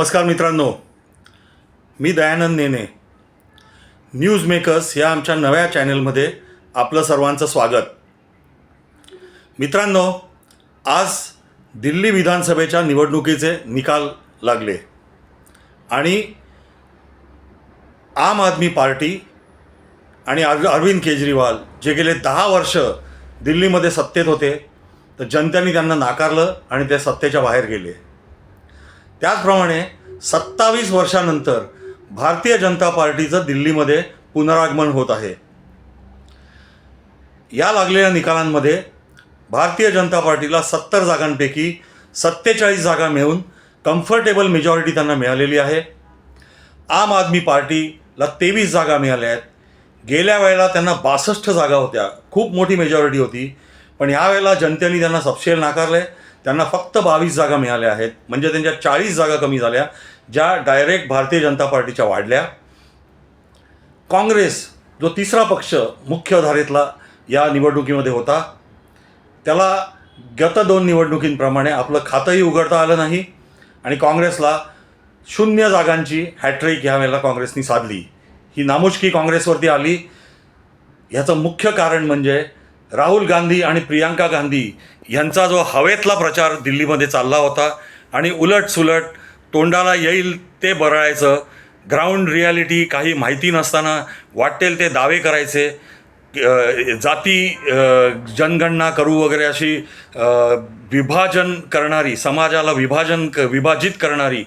नमस्कार मित्रांनो. मी दयानंद नेने. न्यूज मेकर्स या आमच्या नव्या चॅनलमध्ये आपलं सर्वांचं स्वागत. मित्रांनो आज दिल्ली विधानसभेच्या निवडणुकीचे निकाल लागले. आणि आम आदमी पार्टी आणि अरविंद केजरीवाल जे गेले दहा वर्ष दिल्लीमध्ये सत्तेत होते तर जनतेने त्यांना नाकारलं आणि ते सत्तेच्या बाहेर गेले. त्याचप्रमाणे सत्तावीस वर्षानंतर भारतीय जनता पार्टीचं दिल्लीमध्ये पुनरागमन होत आहे. या लागलेल्या निकालांमध्ये भारतीय जनता पार्टीला सत्तर जागांपैकी सत्तेचाळीस जागा मिळून कम्फर्टेबल मेजॉरिटी त्यांना मिळालेली आहे. आम आदमी पार्टीला तेवीस जागा मिळाल्या आहेत. गेल्या वेळेला त्यांना बासष्ट जागा होत्या. खूप मोठी मेजॉरिटी होती. पण यावेळेला जनतेने त्यांना सबशेल नाकारले त्यांना फक्त बावीस जागा मिळाल्या आहेत. म्हणजे त्यांच्या चाळीस जागा कमी झाल्या ज्या डायरेक्ट भारतीय जनता पार्टीच्या वाढल्या. काँग्रेस जो तिसरा पक्ष मुख्य धारेतला या निवडणुकीमध्ये होता त्याला गत दोन निवडणुकींप्रमाणे आपलं खातंही उघडता आलं नाही आणि काँग्रेसला शून्य जागांची हॅट्रिक ह्या वेळेला काँग्रेसनी साधली. ही नामुष्की काँग्रेसवरती आली. ह्याचं मुख्य कारण म्हणजे राहुल गांधी आणि प्रियांका गांधी यांचा जो हवेतला प्रचार दिल्लीमध्ये चालला होता आणि उलट सुलट तोंडाला येईल ते बरळायचं ग्राउंड रियालिटी काही माहिती नसताना वाटेल ते दावे करायचे जाती जनगणना करू वगैरे अशी विभाजन करणारी समाजाला विभाजन क विभाजित करणारी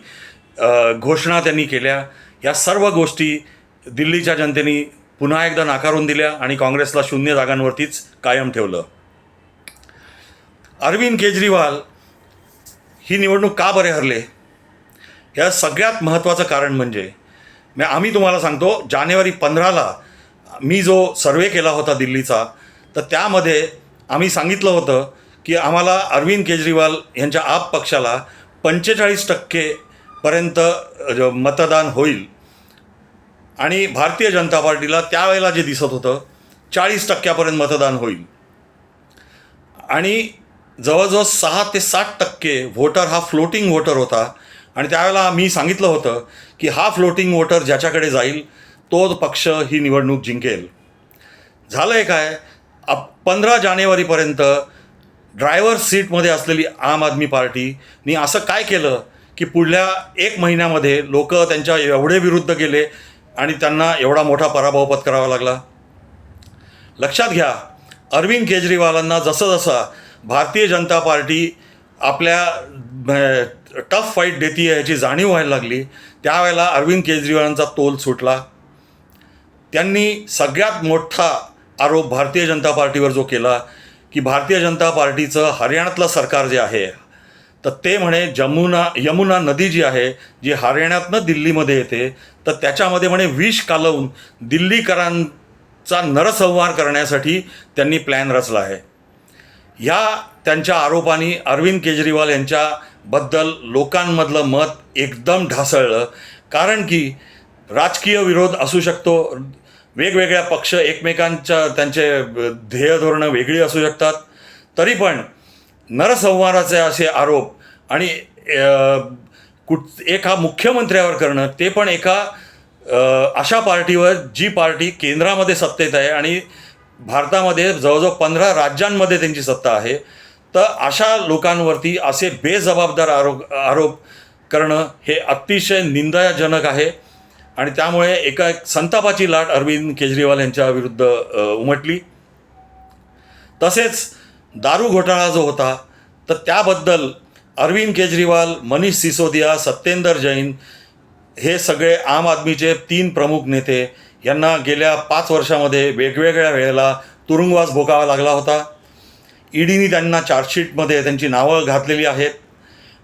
घोषणा त्यांनी केल्या. या सर्व गोष्टी दिल्लीच्या जनतेने पुन्हा एकदा नाकारून दिल्या आणि काँग्रेसला शून्य जागांवरतीच कायम ठेवलं. अरविंद केजरीवाल ही निवडणूक का बरे हरले? या सगळ्यात महत्त्वाचं कारण म्हणजे मी आम्ही तुम्हाला सांगतो जानेवारी पंधराला मी जो सर्वे केला होता दिल्लीचा तर त्यामध्ये आम्ही सांगितलं होतं की आम्हाला अरविंद केजरीवाल यांच्या आप पक्षाला पंचेचाळीस टक्केपर्यंत मतदान होईल. आणि भारतीय जनता पार्टीला त्यावेळेला जे दिसत होतं चाळीस टक्क्यापर्यंत मतदान होईल. आणि जवळजवळ सहा ते सात टक्के व्होटर हा फ्लोटिंग व्होटर होता. आणि त्यावेळेला मी सांगितलं होतं की हा फ्लोटिंग व्होटर ज्याच्याकडे जाईल तो पक्ष ही निवडणूक जिंकेल. झालं आहे काय? अप पंधरा जानेवारीपर्यंत ड्रायव्हर सीटमध्ये असलेली आम आदमी पार्टीनी असं काय केलं की पुढल्या एक महिन्यामध्ये लोक त्यांच्या एवढे विरुद्ध गेले आणि त्यांना एवढा मोठा पराभव पत्करावा लागला. लक्षात घ्या अरविंद केजरीवालांना जसं जसा भारतीय जनता पार्टी आपल्या टफ फाईट देते याची जाणीव व्हायला लागली त्यावेळेला अरविंद केजरीवालांचा तोल सुटला. त्यांनी सगळ्यात मोठा आरोप भारतीय जनता पार्टीवर जो केला की भारतीय जनता पार्टीचं हरियाणातलं सरकार जे आहे तर ते म्हणे जमुना यमुना नदी जी आहे जी हरियाणातनं दिल्लीमध्ये येते तर त्याच्यामध्ये म्हणे विष कालवून दिल्लीकरांचा नरसंहार करण्यासाठी त्यांनी प्लॅन रचला आहे. ह्या त्यांच्या आरोपांनी अरविंद केजरीवाल यांच्याबद्दल लोकांमधलं मत एकदम ढासळलं. कारण की राजकीय विरोध असू शकतो वेगवेगळ्या पक्ष एकमेकांच्या त्यांचे ध्येय धोरणं वेगळी असू शकतात. तरी पण नरसंहाराचे असे आरोप आणि कुठ कुठ एका मुख्यमंत्र्यावर करणं ते पण एका अशा पार्टीवर जी पार्टी केंद्रामध्ये सत्तेत आहे आणि भारतामध्ये जवळजवळ पंधरा राज्यांमध्ये त्यांची सत्ता आहे तर अशा लोकांवरती असे बेजबाबदार आरोप आरोप करणं हे अतिशय निंदाजनक आहे आणि त्यामुळे एका एक संतापाची लाट अरविंद केजरीवाल यांच्या विरुद्ध उमटली. तसेच दारू घोटाळा जो होता तर त्याबद्दल अरविंद केजरीवाल मनीष सिसोदिया सत्येंदर जैन हे सगळे आम आदमीचे तीन प्रमुख नेते यांना गेल्या पाच वर्षामध्ये वेगवेगळ्या वेळेला तुरुंगवास भोगावा लागला होता. ईडीनी त्यांना चार्जशीटमध्ये त्यांची नावं घातलेली आहेत.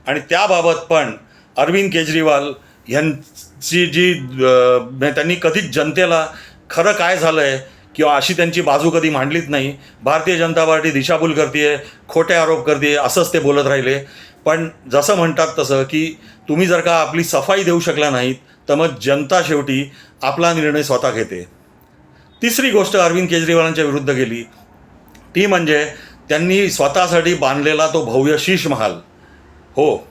आणि त्याबाबत पण अरविंद केजरीवाल यांची जी त्यांनी कधीच जनतेला खरं काय झालं आहे किंवा अशी त्यांची बाजू कधी मांडलीच नाही. भारतीय जनता पार्टी दिशाभूल करते खोटे आरोप करते असंच ते बोलत राहिले. पण जसं म्हणतात तसं की तुम्ही जर का आपली सफाई देऊ शकला नाहीत तर मग जनता शेवटी आपला निर्णय स्वतः घेते. तिसरी गोष्ट अरविंद केजरीवालांच्या विरुद्ध गेली ती म्हणजे त्यांनी स्वतःसाठी बांधलेला तो भव्य शीश महाल हो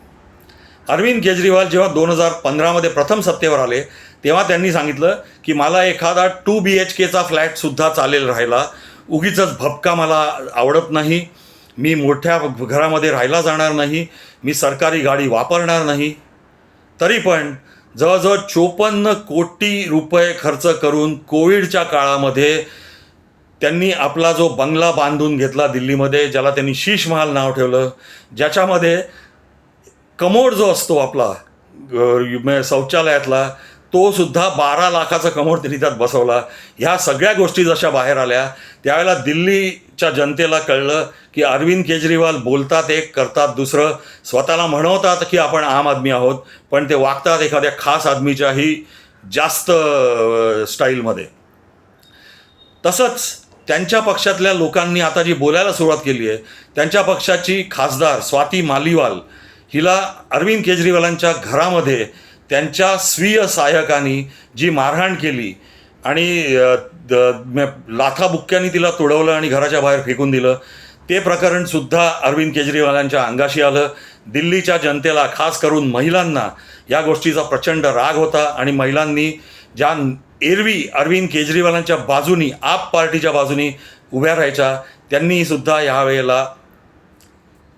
अरविंद केजरीवाल जेव्हा दोन हजार पंधरामध्ये प्रथम सत्तेवर आले तेव्हा त्यांनी सांगितलं की मला एखादा टू बी एच केचा फ्लॅटसुद्धा चालेल राहायला. उगीच भपका मला आवडत नाही. मी मोठ्या घरामध्ये राहायला जाणार नाही. मी सरकारी गाडी वापरणार नाही. तरी पण जवळजवळ चोपन्न कोटी रुपये खर्च करून कोविडच्या काळामध्ये त्यांनी आपला जो बंगला बांधून घेतला दिल्लीमध्ये ज्याला त्यांनी शीश महाल नाव ठेवलं ज्याच्यामध्ये कमोड जो असतो आपला शौचालयातला तो सुद्धा बारा लाखाचा कमोड त्यांनी त्यात बसवला. ह्या सगळ्या गोष्टी जशा बाहेर आल्या त्यावेळेला दिल्लीच्या जनतेला कळलं की अरविंद केजरीवाल बोलतात एक करतात दुसरं. स्वतःला म्हणवतात की आपण आम आदमी आहोत पण ते वागतात एखाद्या खास आदमीच्याही जास्त स्टाईलमध्ये. तसंच त्यांच्या पक्षातल्या लोकांनी आता जी बोलायला सुरुवात केली आहे त्यांच्या पक्षाची खासदार स्वाती मालिवाल हिला अरविंद केजरीवालांच्या घरामध्ये त्यांच्या स्वीय सहाय्यकांनी जी मारहाण केली आणि द- लाथाबुक्क्यांनी तिला तुडवलं आणि घराच्या बाहेर फेकून दिलं ते प्रकरणसुद्धा अरविंद केजरीवालांच्या अंगाशी आलं. दिल्लीच्या जनतेला खास करून महिलांना या गोष्टीचा प्रचंड राग होता आणि महिलांनी ज्या एरवी अरविंद केजरीवालांच्या बाजूनी आप पार्टीच्या बाजूनी उभ्या राहायच्या त्यांनीसुद्धा यावेळेला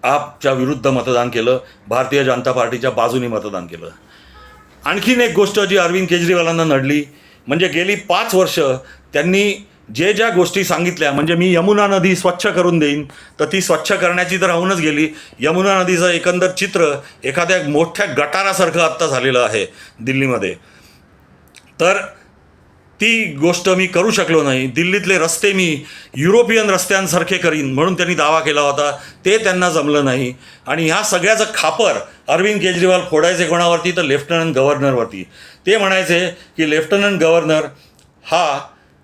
आपच्या विरुद्ध मतदान केलं भारतीय जनता पार्टीच्या बाजूने मतदान केलं. आणखीन एक गोष्ट जी अरविंद केजरीवालांना नडली म्हणजे गेली पाच वर्ष त्यांनी जे ज्या गोष्टी सांगितल्या म्हणजे मी यमुना नदी स्वच्छ करून देईन तर ती स्वच्छ करण्याची तर राहूनच गेली. यमुना नदीचं एकंदर चित्र एखाद्या मोठ्या गटारासारखं आत्ता झालेलं आहे दिल्लीमध्ये. तर ती गोष्ट मी करू शकलो नाही. दिल्लीतले रस्ते मी युरोपियन रस्त्यांसारखे करीन म्हणून त्यांनी दावा केला होता. ते त्यांना जमलं नाही. आणि ह्या सगळ्याचं खापर अरविंद केजरीवाल फोडायचे कोणावरती? तर लेफ्टनंट गव्हर्नरवरती. ते म्हणायचे की लेफ्टनंट गव्हर्नर हा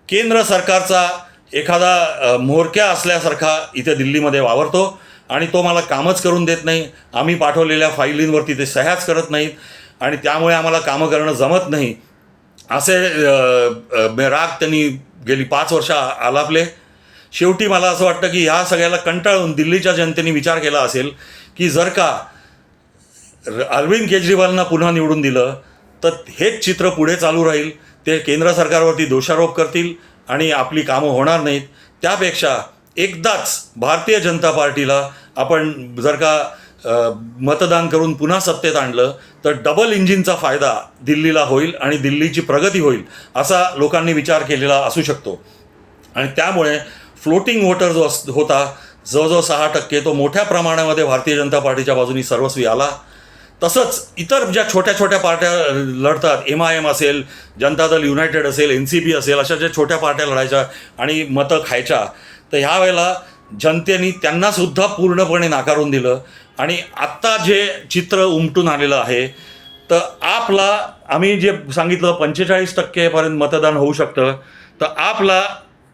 केंद्र सरकारचा एखादा अ, म्होरक्या असल्यासारखा इथे दिल्लीमध्ये वावरतो आणि तो मला कामच करून देत नाही. आम्ही पाठवलेल्या फाईलींवरती ते सह्याच करत नाहीत आणि त्यामुळे आम्हाला कामं करणं जमत नाही. असे राग त्यांनी गेली पाच वर्ष आलापले. शेवटी मला असं वाटतं की ह्या सगळ्याला कंटाळून दिल्लीच्या जनतेने विचार केला असेल की जर का र- अरविंद केजरीवालना पुन्हा निवडून दिलं तर हेच चित्र पुढे चालू राहील. ते केंद्र सरकारवरती दोषारोप करतील आणि आपली कामं होणार नाहीत. त्यापेक्षा एकदाच भारतीय जनता पार्टीला आपण जर का मतदान करून पुन्हा सत्तेत आणलं तर डबल इंजिनचा फायदा दिल्लीला होईल आणि दिल्लीची प्रगती होईल असा लोकांनी विचार केलेला असू शकतो. आणि त्यामुळे फ्लोटिंग वोटर जो अस होता जवळजवळ सहा टक्के तो मोठ्या प्रमाणामध्ये भारतीय जनता पार्टीच्या बाजूनी सर्वस्वी आला. तसंच इतर ज्या छोट्या छोट्या पार्ट्या लढतात एम आय एम असेल जनता दल युनायटेड असेल एन सी पी असेल अशा ज्या छोट्या पार्ट्या लढायच्या आणि मतं खायच्या तर ह्या वेळेला जनतेने त्यांनासुद्धा पूर्णपणे नाकारून दिलं. आणि आत्ता जे चित्र उमटून आलेलं आहे तर आपला आम्ही जे सांगितलं पंचेचाळीस टक्केपर्यंत मतदान होऊ शकतं तर आपला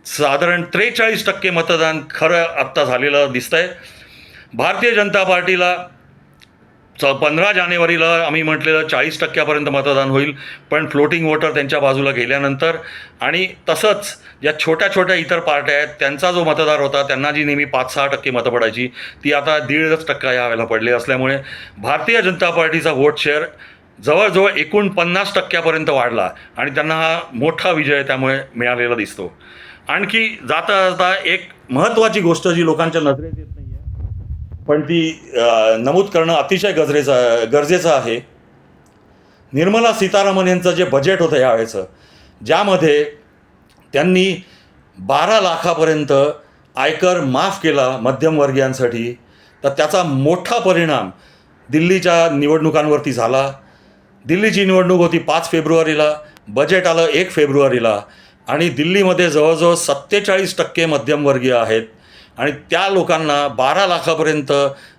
साधारण त्रेचाळीस टक्के मतदान खरं आत्ता झालेलं दिसतंय. भारतीय जनता पार्टीला च पंधरा जानेवारीला आम्ही म्हटलेलं चाळीस टक्क्यापर्यंत मतदान होईल पण फ्लोटिंग वोटर त्यांच्या बाजूला गेल्यानंतर आणि तसंच ज्या छोट्या छोट्या इतर पार्ट्या आहेत त्यांचा जो मतदार होता त्यांना जी नेहमी पाच सहा टक्के मतं पडायची ती आता दीडच टक्का यावेळेला पडली असल्यामुळे भारतीय जनता पार्टीचा वोट शेअर जवळजवळ एकूण पन्नास टक्क्यापर्यंत वाढला आणि त्यांना हा मोठा विजय त्यामुळे मिळालेला दिसतो. आणखी जाता जाता एक महत्त्वाची गोष्ट जी लोकांच्या नजरेत येत नाही पण ती नमूद करणं अतिशय गजरेचं गरजेचं आहे. निर्मला सीतारामन यांचं जे बजेट होतं यावेळेचं ज्यामध्ये त्यांनी बारा लाखापर्यंत आयकर माफ केला मध्यमवर्गीयांसाठी तर त्याचा मोठा परिणाम दिल्लीच्या निवडणुकांवरती झाला. दिल्लीची निवडणूक होती पाच फेब्रुवारीला बजेट आलं एक फेब्रुवारीला आणि दिल्लीमध्ये जवळजवळ सत्तेचाळीस टक्के मध्यमवर्गीय आहेत. आणि त्या लोकांना बारा लाखापर्यंत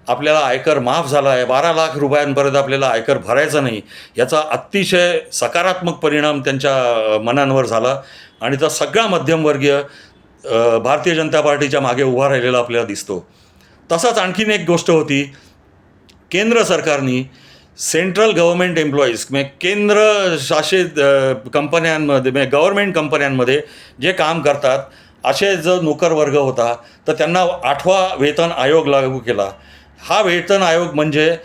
आपल्याला आयकर माफ झाला आहे. बारा लाख रुपयांपर्यंत आपल्याला आयकर भरायचा नाही. याचा अतिशय सकारात्मक परिणाम त्यांच्या मनांवर झाला. आणि तो सगळा मध्यमवर्गीय भारतीय जनता पार्टीच्या मागे उभा राहिलेला आपल्याला दिसतो. तसाच आणखीन एक गोष्ट होती. केंद्र सरकारनी सेंट्रल गव्हर्मेंट एम्प्लॉईज म्हणजे केंद्र शासित कंपन्यांमध्ये म्हणजे गव्हर्मेंट कंपन्यांमध्ये जे काम करतात असे जो नोकर वर्ग होता तर त्यांना आठवा वेतन आयोग लागू केला. हा वेतन आयोग म्हणजे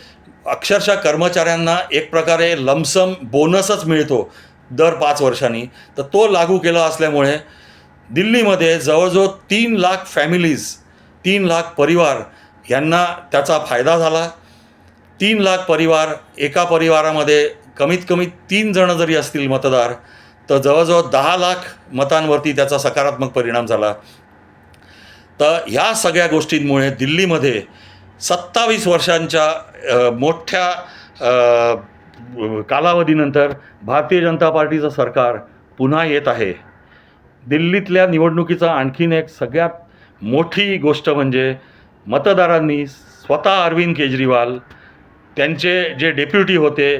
अक्षरशः कर्मचाऱ्यांना एक प्रकारे लमसम बोनसच मिळतो दर पाच वर्षांनी. तर तो लागू केला असल्यामुळे दिल्लीमध्ये जवळजवळ तीन लाख फॅमिलीज तीन लाख परिवार यांना त्याचा फायदा झाला. तीन लाख परिवार एका परिवारामध्ये कमीत कमी तीन जणं जरी असतील मतदार तर जवळजवळ दहा लाख मतांवरती त्याचा सकारात्मक परिणाम झाला. तर ह्या सगळ्या गोष्टींमुळे दिल्लीमध्ये सत्तावीस वर्षांच्या मोठ्या कालावधीनंतर भारतीय जनता पार्टीचं सरकार पुन्हा येत आहे. दिल्लीतल्या निवडणुकीचा आणखीन एक सगळ्यात मोठी गोष्ट म्हणजे मतदारांनी स्वतः अरविंद केजरीवाल त्यांचे जे डेप्युटी होते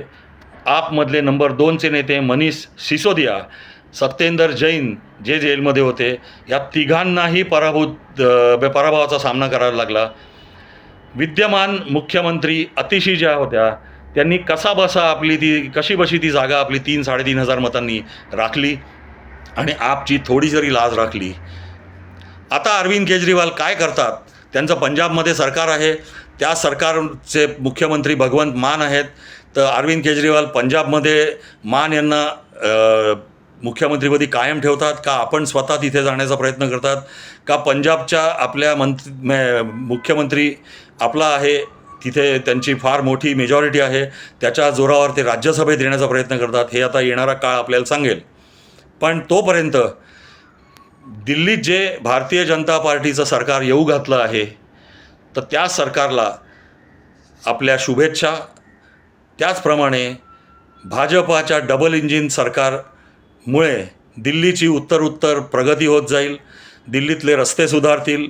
आपमधले नंबर दोनचे नेते मनीष सिसोदिया सत्येंदर जैन जे जेलमध्ये होते या तिघांनाही पराभूत पराभवाचा सामना करावा लागला. विद्यमान मुख्यमंत्री अतिशी ज्या होत्या त्यांनी कसा बसा आपली ती कशी बशी ती जागा आपली तीन साडेतीन हजार मतांनी राखली आणि आपची थोडी जरी लाज राखली. आता अरविंद केजरीवाल काय करतात? त्यांचं पंजाबमध्ये सरकार आहे. त्या सरकारचे मुख्यमंत्री भगवंत मान आहेत. तर अरविंद केजरीवाल पंजाबमध्ये मान यांना मुख्यमंत्रीपदी कायम ठेवतात का आपण स्वतः तिथे जाण्याचा प्रयत्न करतात? का पंजाबच्या आपल्या मंत्र मुख्यमंत्री आपला आहे तिथे त्यांची फार मोठी मेजॉरिटी आहे त्याच्या जोरावर ते राज्यसभेत येण्याचा प्रयत्न करतात हे आता येणारा काळ आपल्याला सांगेल. पण तोपर्यंत दिल्लीत जे भारतीय जनता पार्टीचं सरकार येऊ घातलं आहे तर त्या सरकारला आपल्या शुभेच्छा त्याचप्रमाणे भाजपाच्या डबल इंजिन सरकारमुळे दिल्लीची उत्तर उत्तर प्रगती होत जाईल दिल्लीतले रस्ते सुधारतील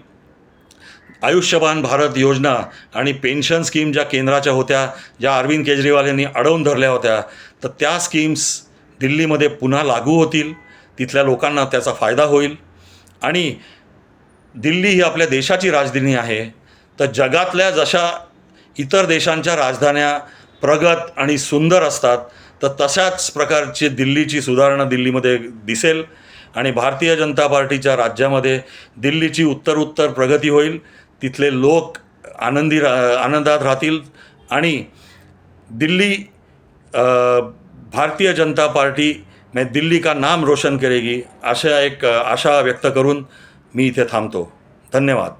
आयुष्यमान भारत योजना आणि पेन्शन स्कीम ज्या केंद्राच्या होत्या ज्या अरविंद केजरीवाल यांनी अडवून धरल्या होत्या तर त्या स्कीम्स दिल्लीमध्ये पुन्हा लागू होतील तिथल्या लोकांना त्याचा फायदा होईल. आणि दिल्ली ही आपल्या देशाची राजधानी आहे तर जगातल्या जशा इतर देशांच्या राजधान्या प्रगत आणि सुंदर असतात तर तशाच प्रकारची दिल्लीची सुधारणा दिल्लीमध्ये दिसेल आणि भारतीय जनता पार्टीच्या राज्यामध्ये दिल्लीची उत्तर उत्तर प्रगती होईल. तिथले लोक आनंदी रा आनंदात राहतील आणि दिल्ली भारतीय जनता पार्टी में दिल्ली का नाम रोशन करेगी अशा एक आशा व्यक्त करून मी इथे थांबतो. धन्यवाद.